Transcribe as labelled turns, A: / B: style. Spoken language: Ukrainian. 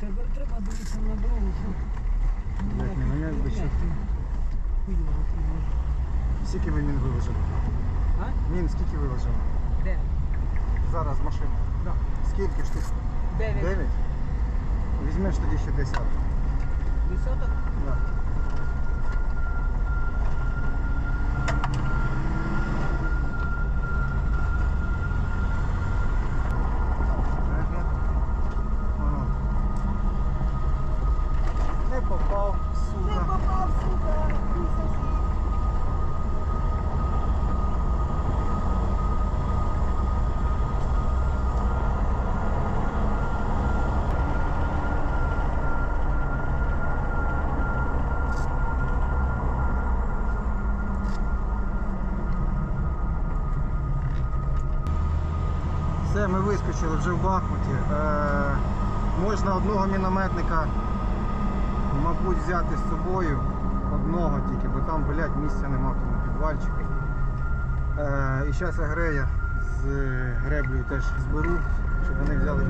A: треба дивитися на дорогу, щоб...
B: Як не що.
A: Хуйово це.
B: Скільки ви мін виложили?
A: А?
B: Мін скільки виложили?
A: Де?
B: Зараз машина.
A: Да.
B: Скільки штук?
A: Дев'ять.
B: Дев'ять? Візьмеш тоді ще десяток.
A: Висоток?
B: Да. Ага. Ага. Не попав,
A: Не
B: сука.
A: попав, сука, тисячі.
B: Все, ми вискочили вже в Бахмуті. Е, можна одного мінометника, мабуть, взяти з собою. Одного тільки, бо там, блядь, місця нема в тому підвальчику. Е, і зараз агрея з греблею теж зберу, щоб вони взяли.